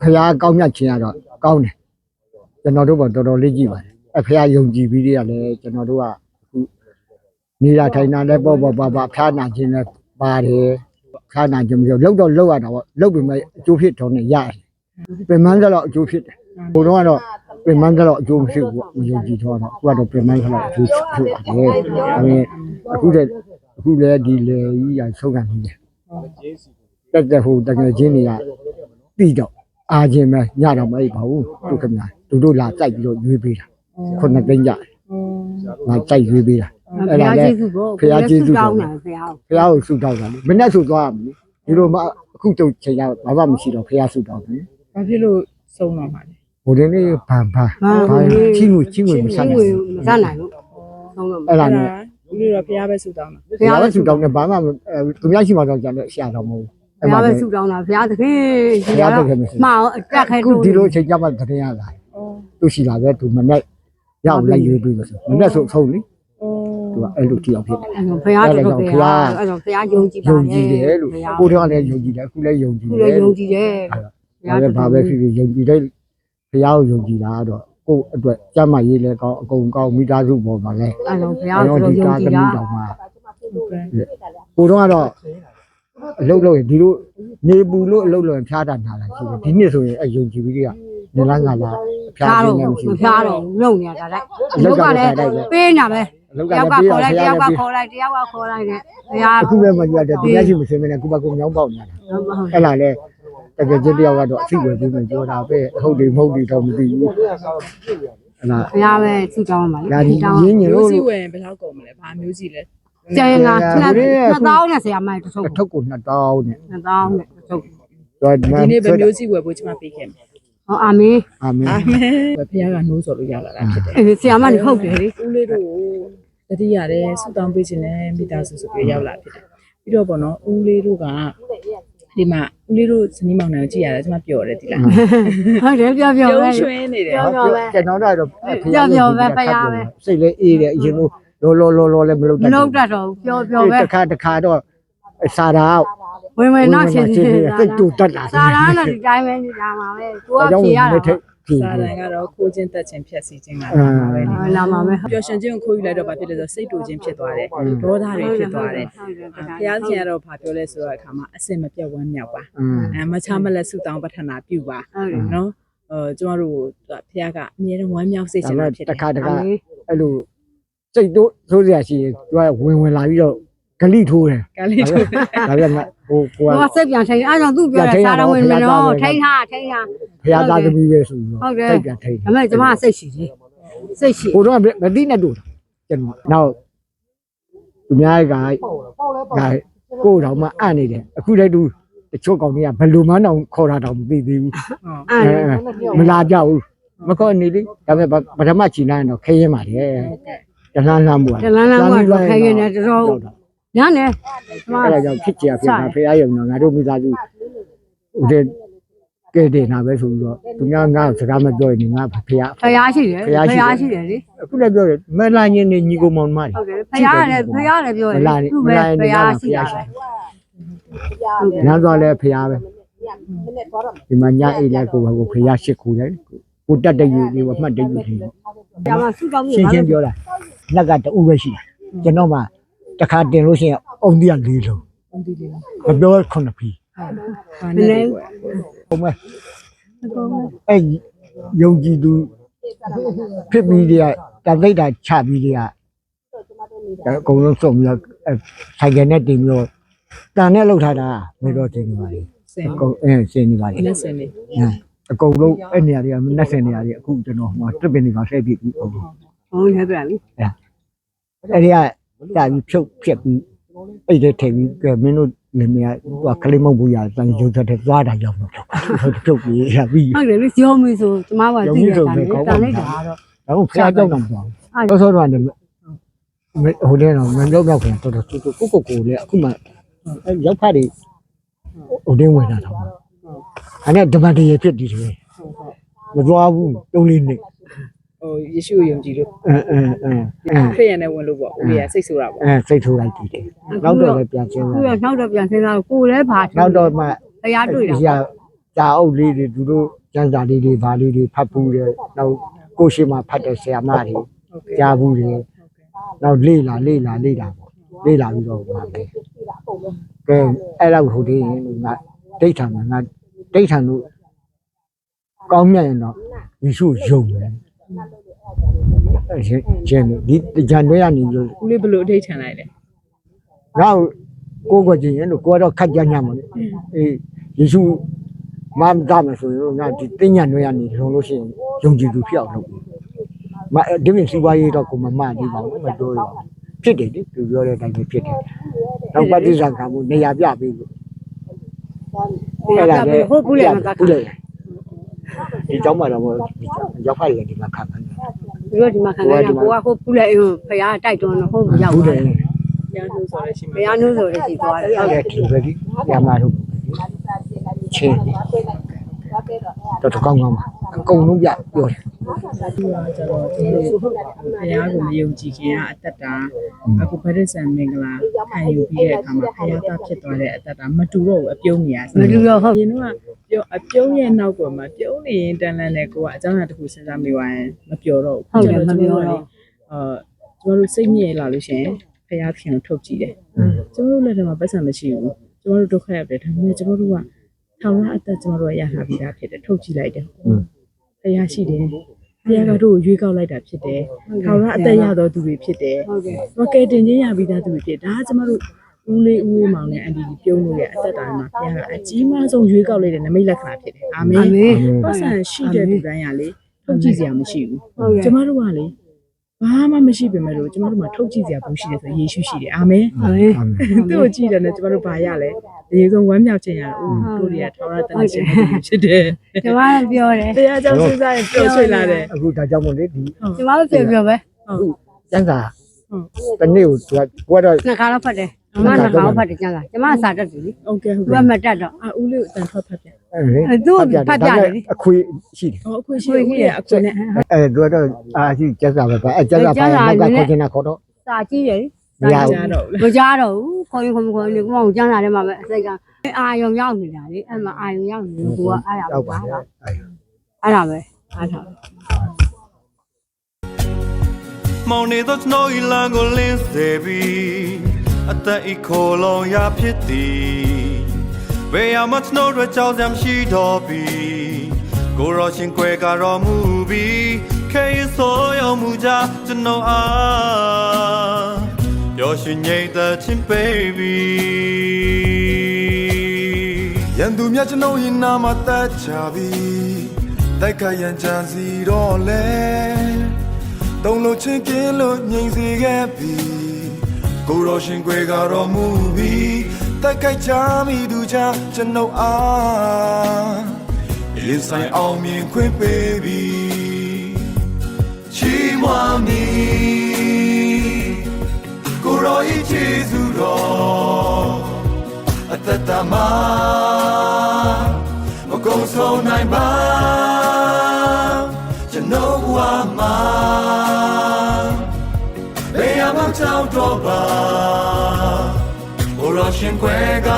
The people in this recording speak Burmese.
ဖះကောင်းမြတ်ခြင်းကတော့ကောင်းတယ်ကျွန်တော်တို့ကတော်တော်လေးကြည့်ပါတယ်အဖះယုံကြည်ပြီးတွေကလည်းကျွန်တော်တို့ကအခုနေရာထိုင်တာလည်းပေါ့ပေါ့ပါပါဖះနာခြင်းလည်းပါတယ်ဖះနာခြင်းမျိုးလောက်တော့လောက်ရတာပေါ့လောက်ပြီမဲ့အကျိုးဖြစ်တော့နေရတယ်ပြင်မန်းကတော့အကျိုးဖြစ်တယ်ဘုံတော့ကတော့ပြင်မန်းကတော့အကျိုးမရှိဘူးပေါ့မယုံကြည်တော့တော့အခုကတော့ပြင်မန်းကတော့အကျိုးဖြစ်ပါတယ်ဒါပေမဲ့အခုတည်းအခုလည်းဒီလေကြီးရဆုံးခံနေတယ်တက်တက်ဟိုတကယ်ချင်းတွေကပြီးတော့ အာခြင်းပဲညတော့မအိပ်ပါဘူးသူခင်ဗျာသူတို့လာကြိုက်ပြီးတော့ရွေးပေးတာခုနှစ်သိန်းကြတယ်ငါကြိုက်ရွေးပေးတာဘုရားကျေးဇူးကိုဘုရားကျေးဇူးကိုတောင်းတာဘုရားဖះကိုဆူတောင်းတာလေမနေ့ဆိုသွားရမယ်ဒီလိုမှအခုတော့ချိန်ရဘာမှမရှိတော့ဖះဆူတောင်းတယ်ဘာဖြစ်လို့ဆုံးတော့မှာလဲဟိုတင်းလေးဗန်ဗန်ဗန်ချင်းကိုချင်းကိုမဆက်ချင်းနိုင်ဝင်ဘူးမစားနိုင်ဘူးဆုံးတော့အဲ့ဒါနဲ့ဦးလေးတော့ဖះပဲဆူတောင်းတာဖះပဲဆူတောင်းတယ်ဘာမှသူများရှိမှတော့ကြတယ်ရှာတော့မဟုတ်ဘု ရားပဲဆုတောင်းတာဘုရားသခင်ဖះတကယ်မရှိမအောင်အတက်ခဲအခုဒီလိုချိန်ကြမှတကယ်ရလာအော်သူရှိလာပဲသူမနေ့ရောက်လိုက်ရွေးပြီးလို့ဆိုမနေ့ဆိုဆုံးလေအော်သူကအဲ့လိုတိအောင်ဖြစ်တယ်ဘုရားတော်တော်ဘုရားအဲ့တော့ဘုရားယုံကြည်ပါယုံကြည်တယ်လို့ကိုတော့လည်းယုံကြည်တယ်အခုလည်းယုံကြည်ခုတလည်းယ်ယုံလို့ကြည်တယ်ဒါပဲဘာပဲဖြစ်ဖြစ်ယုံကြည်တဲ့ဘုရားကိုယုံကြည်တာကတော့ကိုယ့်အတွက်စမ်းမရေးလဲကောင်းအကုန်ကောင်းမိသားစုပေါ်မှာလဲအဲ့တော့ဘုရားအဲ့တော်တော့တော်ဒီယုံကားကြည်တာသမီးတော်မှာဟုတ်ကဲ့ကိုတော့ကတော့ အလုပ်လုပ်ရင်ဒီလိုနေပူလို့အလုပ်လုပ်ရင်ဖျားတာနာလာရှိတယ်ဒီနှစ်ဆိုရင်အယုံကြည်ပြီးကနေလားငါလားဖျားဖျားနေတော့နေမမရှိဖျားတော့လုံနေတာတိုက်အလုပ်ကလည်းတိုက်ပဲပေးနေတာပဲအလုပ်တကယောလည်းက်ကပြီးခေါ်တော့လိုက်ဖတျားယောလက်ကည်းပြီးခေါ်လိုက်တယောက်ကခေါ်လိုက်နဲ့ဘုရားအခုပဲမကြီးတယ်ဒီနေ့ရှိမစင်းမနဲ့ကုပကုမြောင်းပေါက်နေတာအဲ့လားလေတကယ်ချင်းတယောက်ကတော့အသိဝယ်ပြီးမှပြောတာပဲဟုတ်တယ်မဟုတ်တယ်တော့မသိဘူးအဲ့လားဘုရားပဲဆုတောင်းပါလေဒါဒီတောင်းရင်းညင်မျိုးလို့စီဝင်ဘယ်လောက်ကုန်မလဲဘာမျိုးစီလဲ ကျန်ကနှစ်သောင်းနဲ့ဆရာမတစ်ထုပ်အထုပ်ကို2000နဲ့နှစ်သောင်းနဲ့တစ်ထုပ်တော့ဒီဒီနေ့ပဲမျိုးစီဝယ်ဖို့ကျွန်မပေးခဲ့မယ်ဟောအာမင်အာမင်အာမင်ဖះကနှိုးစော်လို့ရလာတာဖြစ်တယ်အဲဆရာမနေဟုတ်တယ်လေဦးလေးတို့ကိုတတိရတယ်ဆူတောင်းပေးခြင်းနဲ့မိသားစုဆိုပြီးရောက်လာဖြစ်တယ်ပြီးတော့ပေါ့နော်ဦးလေးတို့ကဒီမှာဦးလေးတို့ဇနီးမောင်နှံကိုကြည့်ရတယ်ကျွန်မပျော်တယ်ဒီလားဟုတ်တယ်ပြောပြောပြုံးပဲရွှင်နေတယ်ပြောပြောပဲကျွန်တော်တို့ကတော့ပြောပြောပဲဖရားပဲစိတ်လေးအေးတယ်အရင်လို လောလောလောလောလည်းမလုပ်မတတ်လုပ်တတ်တော့ဘူးပြောပြောပဲတခါတခါတော့စာရာ ဝင်ဝင်နောက်ချင်းချင်းစိတ်တူတတ်တာစာရမ်းတော့ဒီတိုင်းပဲနေတာမှာပဲကိုကကြောင့်ဖြေရမတာထက်ဖြေစာတန်ကတော့ခိုးခြင်းတက်ခြင်းဖြက်စီခြင်းကအာပဲလာမှာပဲပျော်ရွှင်ခြင်းကိုခိုးယူလိုက်တော့ဘာဖြစ်လဲဆိုတော့စိတ်တူခြင်းဖြစ်သွားတယ်ဒေါသတွေဖြစ်သွားတယ်ဘုရားရှင်ကတော့ဘာပြောလဲဆိုတော့အခါမှာအစင်မပြတ်ဝမ်းမြောက်ပါအင်းအဲမချမလက်ဆုတောင်းပတ္ထနာပြုပါဟုတ်တယ်နော်အဲကျမတို့ဘုရားကအမြဲတမ်းဝမ်းမြောက်စိတ်ရှင်ဒါဖြစ်တတယ် ခါတခါအဲ့လို စိတ်တို့ဆိုးစရာရှိရင်သူကဝင်ဝင်လာပြီးတော့ဂလိထိုးတယ်ကလေးတို့ဒါပြန်ဟိုကိုကကိုကစိတ်ပြန်ထိန်အဲကြောင့်သူ့ပြောတယ်စာရဝင်မနော်ထိန်ထားထိန်ထားဘုရားသားသမီးပဲဆိုပြီးတော့စိတ်ပြန်ထိတ်ဒါပေမဲ့ကျမစိတ်ရှိတယ်စိတ်ရှိကိုတော့မသိနဲ့တို့ကျွန်တော်နောက်သူများကကကိုတော်မှအံ့နေတယ်အခုလည်းသူတချို့ကောင်တွေကဘယ်လိုမှန်းတော့ခေါ်တာတော့မသိသေးဘူးအဲအဲမလာကြဘူးမခေါ်နေလေဒါပေမဲ့ပထမချီလိုက်တော့ခဲရင်ပါတယ် တလန်းလန်းမှုတလန်းလန်းကခဲရင်လည်းတော်တော်ညာနေကျမအဲ့ဒါကြောင့်ဖြစ်ကြဖြစ်တာဖေးရရုံတော့ငါတို့မိသားစုဦးတဲ့ကဲတယ်နာပဲဆိုပြီးတော့သူများငါစကားမပြောရင်ငါဖေးရဖရားရှိတယ်ဖရားရှိတယ်လေအခုလည်းပြောတယ်မလာညင်းနေညီကိုမောင်မတွေဟုတ်တယ်ဖရားလည်းဖရားလည်းပြောတယ်သူ့ပဲဖရားရှိတာပဲညသွားလဲဖះပဲဒီမှာညအိတ်လဲကိုကိုဖះရှစ်ခုလဲကိုတက်တယူဒီမှတ်တယူဒီကျမဆုတောင်းရှင်းရှင်းပြောတာ လက်ကတူပဲရှိတာကျွန်တော်မှတခါတင်လို့ရှိရင်အုံတရားလေးလုံးဦးဒီလေးမပြောခုနှစ်ဖီဟာနေတယ်ကွယ်ဟုတ်မဲအဲ့ယုံကြည်သူဖြစ်ပြီးတည်းကတသိတာချပြီးတည်းကအကုန်လုံးစုံပြီးတော့ဆိုင်ကနဲ့တင်ပြီးတော့တန်နဲ့လှုပ်ထားတာမတော်တင်နေပါလေစင်အကုန်အင်းစင်နေပါလေလက်စင်လေးအကုန်လုံးအဲ့နေရာတွေကမနှက်စင်နေရာတွေအခုကျွန်တော်ဟိုတစ်ပင်တွေမှာဆက်ပြီးပြီဟုတ်ဟုတ်တယ်ပြန်ပြီ အဲ့ဒီကတာပြီးဖြုတ်ဖြက်ပြီးအဲ့ဒီထည့်ပြီးကဲမင်းတို့လင်မယားဟိုကလေးမုတ်ဘူးရတန်ရုပ်သက်တဲ့သွားတာရောက်တော့ဖြုတ်ဖြုတ်ပြီးရပြီးဟုတ်တယ်လေကြောမီဆိုကျမကသိတယ်တာလေတာလိုက်တာတော့တော့ဖျားကြောက်တော့မသွားဘူးသောသောတော့လည်းဟိုတဲ့တော့မကြောက်တော့ခင်တော်တော်တူတူကိုကိုကိုလည်းအခုမှရောက်ဖတ်တွေဟိုတင်းဝင်လာတော့အဲ့ဒါဓမ္မတရေဖြစ်ဒီတယ်မသွားဘူးတုံးလေးနှစ် ဟိုယေရှုကိုယုံကြည်လို့အင်းအင်းအင်းအင်းခရိယန်နဲ့ဝင်လို့ပေါ့ဦးလေးကစိတ်ဆိုးတာပေါ့အဲစိတ်ထိုးလိုက်တည်တယ်နောက်တော့လည်းပြန်ချင်းခုလာတော့နောက်တော့ပြန်စဉ်းစားကိုလည်းပါနောက်တော့မှတရားတွေ့တာရာကြာအုပ်လေးတွေသူတို့ကျန်းစာလေးတွေဗာလေးတွေဖတ်ဘူးတယ်နောက်ကိုရှိမှဖတ်တဲ့ဆရာမတွေဟုတ်ကဲ့ကြားဘူးတယ်နောက်လေးလာလေးလာလေးလာပေါ့လေးလာပြီးတော့မှာပဲကဲအဲ့လောက်ဟိုတည်းရင်ငါဒိဋ္ဌာန်ငါဒိဋ္ဌာန်တို့ကောင်းမြတ်ရင်တော့ယေရှုယုံတယ်အဲ့ ရှင်ရှင်ဒီကြံတွေကနေလို့ဦးလေးဘယ်လိုအထိတ်ခံလိုက်လဲနောက်ကိုကိုကြည့်ရင်လို့ကိုကတော့ခက်ကြညံ့မှာလေအေးယေရှုမမသားမယ်ဆိုရင်ငါဒီတင်ညံ့တွေကနေလုံလို့ရှိရင်ယုံကြည်သူဖြစ်အောင်လုပ်မဒီပြင်စီပွားရေးတော့ကိုမမနေပါဘူးမပြောရဘူးဖြစ်တယ်လေသူပြောတဲ့အတိုင်းပဲဖြစ်တယ်နောက်ပဋိစ္စကံမှုနေရာပြပေးလို့အဲ့ဒါလည်းဟုတ်ကူလေမကကူလေဒီကြောင့်မှတော့ရောက်ဖိုက်လေဒီမှာခံပါ သူတို့ဒီမှာခံခဲ့ရကိုကဟုတ်ဘူးလေဖရားတိုက်တွန်းတော့ဟုတ်ရောက်ဘူးသွားတယ်တယ်ရန်သူဆိုလည်းရှိဖမှာရားနှုတ်ဆိုလည်းရှိသွားတယ်ဟုတ်တယ်ဒီပဲဒီရမှာတော့ချင်းတော့ကောင်းကောင်းပါအကုန်လုံးပြပြောတယ်သူကကျတော့ကျွန်တော်တို့ဘုရားကိုမယုံကြည်ခင်ကအသက်တာအခုဗဒ္ဒဆန်မင်္ဂလာခံယူပြီးတဲ့အခါမှာဘုရားသားဖြစ်သွားတဲ့အသက်တာမတူတော့ဘူးအပြုံးနေရစမလူတော့ဟုတ်ရင်တော့ ပြောအပြုံးရဲ့နောက်ကွယ်မှာပြုံးနေရင်တန်လန်းနဲ့ကိုကအကြောင်းအရာတစ်ခုစဉ်းစားမိသွားရင်မပြောတော့ဘူးအာကျွန်တော်တို့စိတ်ညစ်လာလို့ရှိရင်ဘုရားခင်ကိုထုတ်ကြည့်တယ်ကျွန်တော်တို့လက်ထက်မှာပတ်စံမရှိဘူးကျွန်တော်တို့ဒုက္ခရောက်တယ်ဒါပေမဲ့ကျွန်တော်တို့ကထောင်ရအသက်ကျွန်တော်တို့ရထားပြီးသားဖြစ်တယ်ထုတ်ကြည့်လိုက်တယ်ဘုရားရှိတယ်ဘုရားကတို့ကိုရွေးကောက်လိုက်တာဖြစ်တယ်ထောင်ရအသက်ရတော်သူတွေဖြစ်တယ်ဟုတ်ကဲ့မကယ်တင်ခြင်းရပြီးသားသူတွေဖြစ်ဒါကကျမတို့ ဦးလေးဦးလေးမောင်နဲ့အန်တီကြီးပြုံးလို့ရအသက်တာမှာဘုရားကအကြီးမားဆုံးရွေးကောက်လိုက်တဲ့နမိတ်လက္ခဏာဖြစ်တယ်အာမင်အာမင်ပတ်စံရှိတဲ့လူတိုင်းကလေထုတ်ကြည့်စရာမရှိဘူးဟုတ်ကဲ့ကျမတို့ကလေဘာမှမရှိပေမဲ့လို့ကျမတို့မှာထုတ်ကြည့်စရာဘူးရှိတယ်ဆိုယေရှုရှိတယ်အာမင်အာမင်သူ့ကိုကြည့်တယ်နဲ့ကျမတို့ဘာရလဲအရေးဆုံးဝမ်းမြောက်ခြင်းရတယ်ဦးတို့တွေကထောင်ရတဲ့နေရှင်ဖြစ်တယ်ကျမတို့ပြောတယ်တရားကြောင့်စဉ်းစားရင်ပျော်ရွှင်လာတယ်အခုဒါကြောင့်မို့လေဒီကျမတို့ပြောပြောပဲကျန်းစာတနေ့ကိုသူကကိုကတော့နှစ်ခါတော့ဖတ်တယ် ကျမနှစ်ခါတော့ဖတ်တယ်ကျန်တာကျမစာတက်တယ်လေဟုတ်ကဲ့ဟုတ်သူကကဲ့မတက်တော့အာဦးလေးကိုအတန်ထွက်ဖတ်ပြန်အဲသူ့ဖတ်ပြတယ်လေ အခွေရှိတယ်ဟောအခွင့်ရှိရဲ့အခွင့်နဲ့အဲသူကတော့အာရှိကျန်းစာပဲပါအဲကျန်းစာပါနောက်ကခေါ်ချင်တာခေါ်တော့စာကြည့်တယ်လေမရဘူးကြားတော့ဘူးမကြတော့ဘူးခေါ်ရင်ခေါ်မခေါ်ရင်ကိုအောင်ကျန်းလာတယ်မှာပဲအစိတ်ကအာယုံရောက်နေတာလေအဲ့မှာအာယုံရောက်နေလို့ကိုကအဲ့ဒါရောက်ပဲပါအဲ့လားဒါပဲအားထား မောင်နေသောကျွန်တော်ဤလမ်းကိုလင်းစေပြီး အသက်ဤခိုလုံးရဖြစ်သည်ဘယ်ရမကျွန်တော်တို့ကြောက်စရာမရှိတော့ပြီကိုရောရှင်ကွယ်ကတော်မူပြီးခေဆိုရောက်မှုကြကျွန်တော်အားပျော်ရွှင်ငြိမ်သက်ခြင်း baby ရန်သူများကျွန်ုပ်ရင်နာမတက်ချပြီတိုက်ခတ်ရန်ကြံစီတော့လဲတုံးလို့ချင်းကင်းလို့ငြိမ်စေခဲ့ပြီ ကိုရောရှင်ကွယ်ကတော်မူပြီးတိုက်ခိုက်ချမိသူချကျွန်ုပ်အားရင်ဆိုင်အောင်မြင်ခွင့်ပေးပြီချီးမွမ်းမည်ကိုရောဤကျေးဇူးတော်အသက်တာမှာမကုန်ဆုံးနိုင်ပါ ကြောက်တော့ပါဘိုးတော်ရှင်ခွဲက